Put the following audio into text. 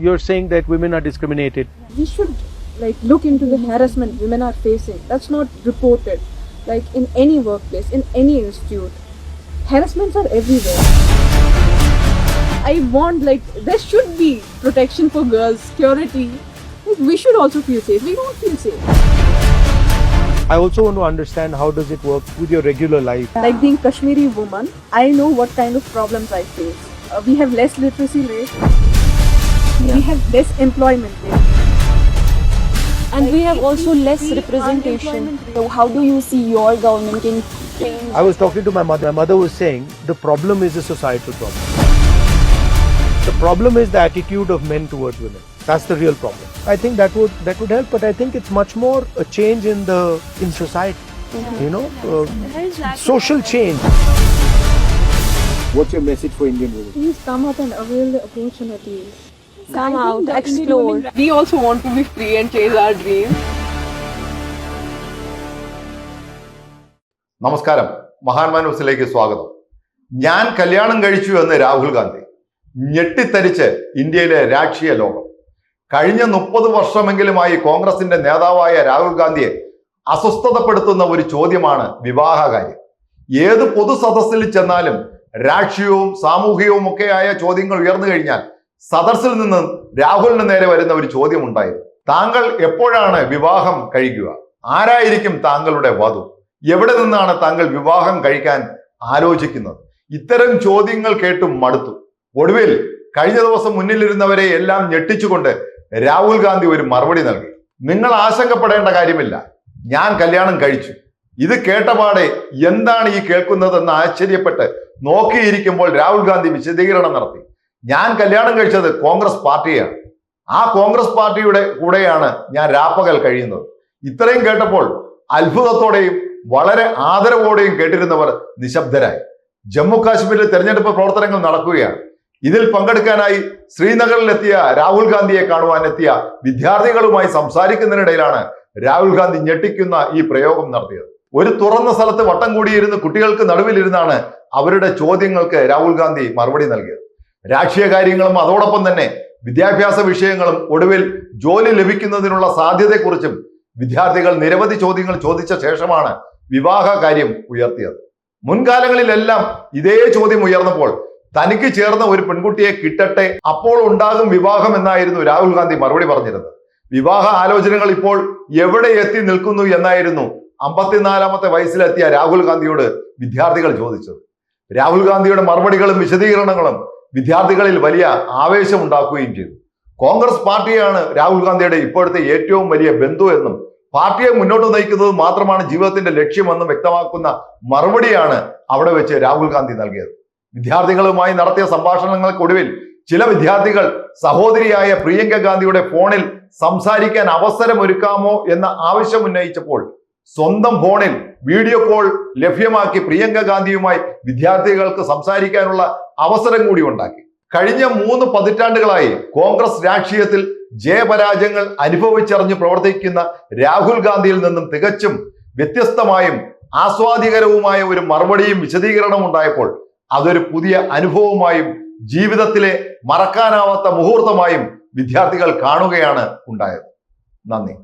You're saying that women are discriminated. we should like look into the harassment women are facing. That's not reported like in any workplace in any institute. Harassments are everywhere. I want like there should be protection for girls security. Like, we should also feel safe. We don't feel safe. I also want to understand how does it work with your regular life. like being kashmiri woman i know what kind of problems i face. Uh, we have less literacy rate we have less employment rate And we have also less representation. So how do you see your government can change? I was talking to my mother. My mother was saying the problem is a societal problem. The problem is the attitude of men towards women. That's the real problem. I think that would that would help, but I think it's much more a change in the in society. You know, uh, social change. What's your message for Indian women? please come up and avail the opportunities Come out, explore. we also want to be free and chase our dreams. നമസ്കാരം. മഹാന്മാൻ ന്യൂസിലേക്ക് സ്വാഗതം. ഞാൻ കല്യാണം കഴിച്ചു എന്ന് രാഹുൽ ഗാന്ധി ഞെട്ടിത്തരിച്ച് ഇന്ത്യയിലെ രാഷ്ട്രീയ ലോകം. കഴിഞ്ഞ മുപ്പത് വർഷമെങ്കിലുമായി കോൺഗ്രസിന്റെ നേതാവായ രാഹുൽ ഗാന്ധിയെ അസ്വസ്ഥതപ്പെടുത്തുന്ന ഒരു ചോദ്യമാണ് വിവാഹകാര്യം. ഏത് പൊതു സദസ്സിൽ ചെന്നാലും രാഷ്ട്രീയവും സാമൂഹികവും ഒക്കെയായ ചോദ്യങ്ങൾ ഉയർന്നു കഴിഞ്ഞാൽ സദസ്സിൽ നിന്ന് രാഹുലിന് നേരെ വരുന്ന ഒരു ചോദ്യം ഉണ്ടായിരുന്നു. താങ്കൾ എപ്പോഴാണ് വിവാഹം കഴിക്കുക? ആരായിരിക്കും താങ്കളുടെ വധു? എവിടെ നിന്നാണ് താങ്കൾ വിവാഹം കഴിക്കാൻ ആലോചിക്കുന്നത്? ഇത്തരം ചോദ്യങ്ങൾ കേട്ടും മടുത്തു. ഒടുവിൽ കഴിഞ്ഞ ദിവസം മുന്നിലിരുന്നവരെ എല്ലാം ഞെട്ടിച്ചുകൊണ്ട് രാഹുൽ ഗാന്ധി ഒരു മറുപടി നൽകി. നിങ്ങൾ ആശങ്കപ്പെടേണ്ട കാര്യമില്ല. ഞാൻ കല്യാണം കഴിച്ചു. ഇത് കേട്ടപാടെ എന്താണ് ഈ കേൾക്കുന്നതെന്ന് ആശ്ചര്യപ്പെട്ട് നോക്കിയിരിക്കുമ്പോൾ രാഹുൽ ഗാന്ധി വിശദീകരണം നടത്തി. ഞാൻ കല്യാണം കഴിച്ചത് കോൺഗ്രസ് പാർട്ടിയാണ്. ആ കോൺഗ്രസ് പാർട്ടിയുടെ കൂടെയാണ് ഞാൻ രാപ്പകൽ കഴിയുന്നത്. ഇത്രയും കേട്ടപ്പോൾ അത്ഭുതത്തോടെയും വളരെ ആദരവോടെയും കേട്ടിരുന്നവർ നിശബ്ദരായി. ജമ്മു കാശ്മീരിൽ തെരഞ്ഞെടുപ്പ് പ്രവർത്തനങ്ങൾ നടക്കുകയാണ്. ഇതിൽ പങ്കെടുക്കാനായി ശ്രീനഗറിലെത്തിയ രാഹുൽ ഗാന്ധിയെ കാണുവാൻ എത്തിയ വിദ്യാർത്ഥികളുമായി സംസാരിക്കുന്നതിനിടയിലാണ് രാഹുൽ ഗാന്ധി ഞെട്ടിക്കുന്ന ഈ പ്രയോഗം നടത്തിയത്. ഒരു തുറന്ന സ്ഥലത്ത് വട്ടം കൂടിയിരുന്ന് കുട്ടികൾക്ക് നടുവിലിരുന്നാണ് അവരുടെ ചോദ്യങ്ങൾക്ക് രാഹുൽ ഗാന്ധി മറുപടി നൽകിയത്. രാഷ്ട്രീയ കാര്യങ്ങളും അതോടൊപ്പം തന്നെ വിദ്യാഭ്യാസ വിഷയങ്ങളും ഒടുവിൽ ജോലി ലഭിക്കുന്നതിനുള്ള സാധ്യതയെക്കുറിച്ചും വിദ്യാർത്ഥികൾ നിരവധി ചോദ്യങ്ങൾ ചോദിച്ച ശേഷമാണ് വിവാഹ കാര്യം ഉയർത്തിയത്. മുൻകാലങ്ങളിലെല്ലാം ഇതേ ചോദ്യം ഉയർന്നപ്പോൾ തനിക്ക് ചേർന്ന ഒരു പെൺകുട്ടിയെ കിട്ടട്ടെ അപ്പോൾ ഉണ്ടാകും വിവാഹം എന്നായിരുന്നു രാഹുൽ ഗാന്ധി മറുപടി പറഞ്ഞിരുന്നത്. വിവാഹ ആലോചനകൾ ഇപ്പോൾ എവിടെ എത്തി നിൽക്കുന്നു എന്നായിരുന്നു അമ്പത്തിനാലാമത്തെ വയസ്സിലെത്തിയ രാഹുൽ ഗാന്ധിയോട് വിദ്യാർത്ഥികൾ ചോദിച്ചത്. രാഹുൽ ഗാന്ധിയുടെ മറുപടികളും വിശദീകരണങ്ങളും വിദ്യാർത്ഥികളിൽ വലിയ ആവേശം ഉണ്ടാക്കുകയും ചെയ്തു. കോൺഗ്രസ് പാർട്ടിയാണ് രാഹുൽ ഗാന്ധിയുടെ ഇപ്പോഴത്തെ ഏറ്റവും വലിയ ബന്ധു എന്നും പാർട്ടിയെ മുന്നോട്ട് നയിക്കുന്നത് മാത്രമാണ് ജീവിതത്തിന്റെ ലക്ഷ്യമെന്നും വ്യക്തമാക്കുന്ന മറുപടിയാണ് അവിടെ വെച്ച് രാഹുൽ ഗാന്ധി നൽകിയത്. വിദ്യാർത്ഥികളുമായി നടത്തിയ സംഭാഷണങ്ങൾക്കൊടുവിൽ ചില വിദ്യാർത്ഥികൾ സഹോദരിയായ പ്രിയങ്ക ഗാന്ധിയുടെ ഫോണിൽ സംസാരിക്കാൻ അവസരമൊരുക്കാമോ എന്ന ആവശ്യം ഉന്നയിച്ചപ്പോൾ സ്വന്തം ഫോണിൽ വീഡിയോ കോൾ ലഭ്യമാക്കി പ്രിയങ്ക ഗാന്ധിയുമായി വിദ്യാർത്ഥികൾക്ക് സംസാരിക്കാനുള്ള അവസരം കൂടി ഉണ്ടാക്കി. കഴിഞ്ഞ മൂന്ന് പതിറ്റാണ്ടുകളായി കോൺഗ്രസ് രാഷ്ട്രീയത്തിൽ ജയപരാജയങ്ങൾ അനുഭവിച്ചറിഞ്ഞ് പ്രവർത്തിക്കുന്ന രാഹുൽ ഗാന്ധിയിൽ നിന്നും തികച്ചും വ്യത്യസ്തമായും ആസ്വാദികരവുമായ ഒരു മറുപടിയും വിശദീകരണവും ഉണ്ടായപ്പോൾ അതൊരു പുതിയ അനുഭവമായും ജീവിതത്തിലെ മറക്കാനാവാത്ത മുഹൂർത്തമായും വിദ്യാർത്ഥികൾ കാണുകയാണ് ഉണ്ടായത്. നന്ദി.